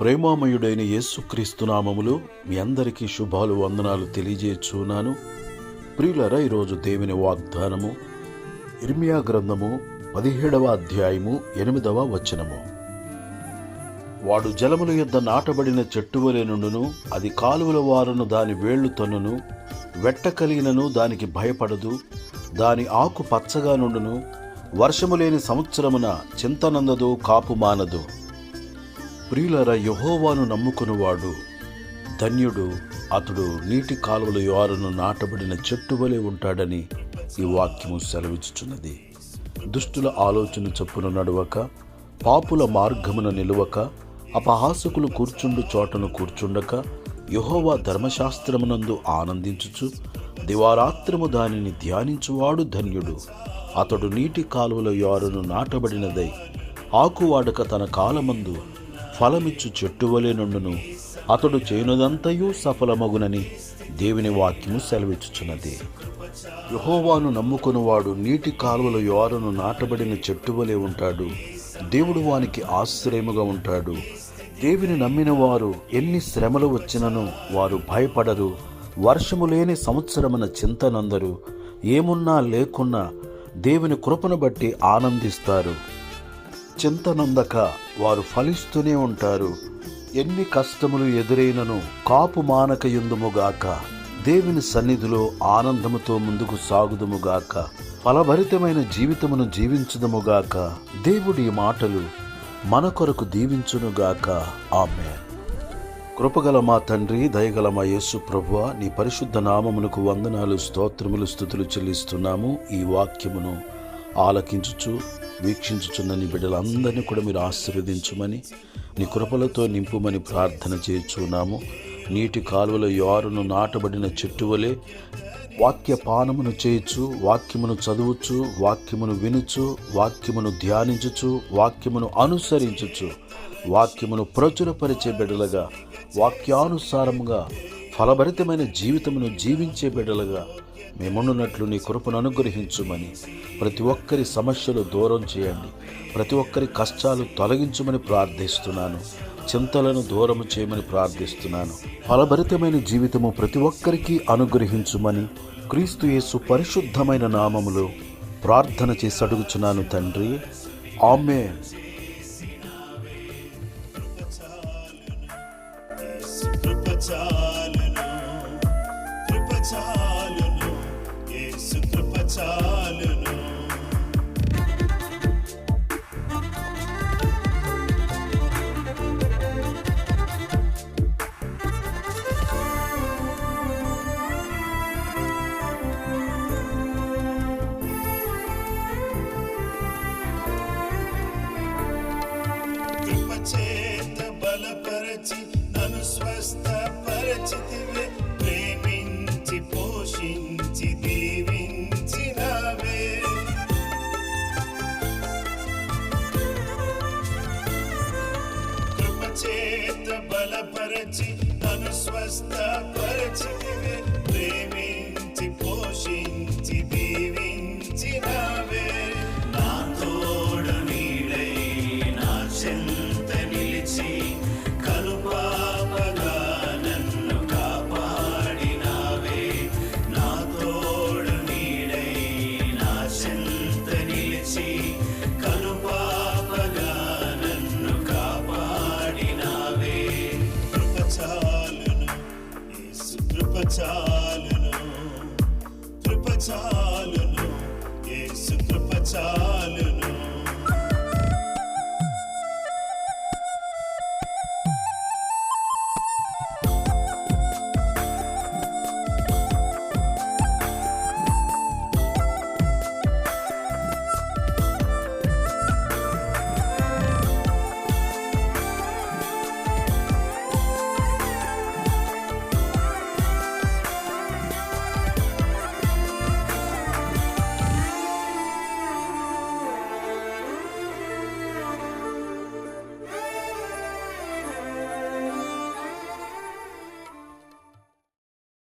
ప్రేమామయుడైన యేసుక్రీస్తునామములో మీ అందరికీ శుభాలు వందనాలు తెలియజేస్తున్నాను ప్రియులరా ఈరోజు దేవుని వాగ్దానము ఇర్మియా గ్రంథము పదిహేడవ అధ్యాయము ఎనిమిదవ వచనము. వాడు జలముల యొద్ద నాటబడిన చెట్టు వలె నుండును అది కాలువల వారును దాని వేళ్ళు తన్నును వెట్ట కలిగినను దానికి భయపడదు దాని ఆకు పచ్చగా నుండును వర్షము లేని సంవత్సరమున చింతనందదు కాపు మానదు. ప్రియులర యహోవాను నమ్ముకునివాడు ధన్యుడు అతడు నీటి కాలువల యోరను నాటబడిన చెట్టు వలె ఉంటాడని ఈ వాక్యము సెలవిచ్చుచున్నది. దుష్టుల ఆలోచన చొప్పున నడవక పాపుల మార్గమున నిలువక అపహాసకులు కూర్చుండు చోటను కూర్చుండక యహోవా ధర్మశాస్త్రమునందు ఆనందించుచు దివారాత్రము దానిని ధ్యానించువాడు ధన్యుడు. అతడు నీటి కాలువల యోరును నాటబడినదై ఆకువాడక తన కాలమందు ఫలమిచ్చు చెట్టు వలె నుండును. అతడు చేయనుదంతయు సఫలమగునని దేవుని వాక్యము సెలవిచ్చుచున్నది. యహోవాను నమ్ముకునివాడు నీటి కాలువల యోరను నాటబడిన చెట్టు వలె ఉంటాడు. దేవుడు వానికి ఆశ్రయముగా ఉంటాడు. దేవుని నమ్మిన వారు ఎన్ని శ్రమలు వచ్చినను వారు భయపడరు. వర్షము లేని సంవత్సరమున చింతనందరు. ఏమున్నా లేకున్నా దేవుని కృపను బట్టి ఆనందిస్తారు. చింతనందక వారు ఫలిస్తూనే ఉంటారు. ఎన్ని కష్టములు ఎదురైనను కాపు మానక యుందుముగాక దేవుని సన్నిధిలో ఆనందముతో ముందుకు సాగుదుముగాక. ఫలభరితమైన జీవితమును జీవించుదముగాక. దేవుడి మాటలు మన కొరకు దీవించునుగాక. ఆమె కృపగల మా తండ్రి దయగల మా యేసు ప్రభువ నీ పరిశుద్ధ నామమునకు వందనాలు స్తోత్రములు స్థుతులు చెల్లిస్తున్నాము. ఈ వాక్యమును ఆలకించుచు వీక్షించుచున్న నీ బిడ్డలందరినీ కూడా మీరు ఆశీర్వదించుమని నీ కృపలతో నింపుమని ప్రార్థన చేస్తున్నాము నీటి కాలువల యారును నాటబడిన చెట్టు వలె వాక్య పానమును చేయొచ్చు వాక్యమును చదువుచు వాక్యమును వినుచు వాక్యమును ధ్యానించుచు వాక్యమును అనుసరించుచు వాక్యమును ప్రచురపరిచే బిడ్డలుగా వాక్యానుసారముగా ఫలభరితమైన జీవితమును జీవించే బిడ్డలుగా మేమున్నట్లు నీ కృపను అనుగ్రహించుమని. ప్రతి ఒక్కరి సమస్యలు దూరం చేయండి. ప్రతి ఒక్కరి కష్టాలు తొలగించమని ప్రార్థిస్తున్నాను. చింతలను దూరము చేయమని ప్రార్థిస్తున్నాను. ఫలభరితమైన జీవితము ప్రతి ఒక్కరికి అనుగ్రహించుమని క్రీస్తు యేసు పరిశుద్ధమైన నామములో ప్రార్థన చేసి అడుగుచున్నాను తండ్రి. ఆమె స్వస్థపరచితివే ప్రేమించి పోషించి దీవించినవే. కృప చేత బలపరచి నన్ను స్వస్థపరచితివే యేసు కృప చాలును కృప యేసు కృప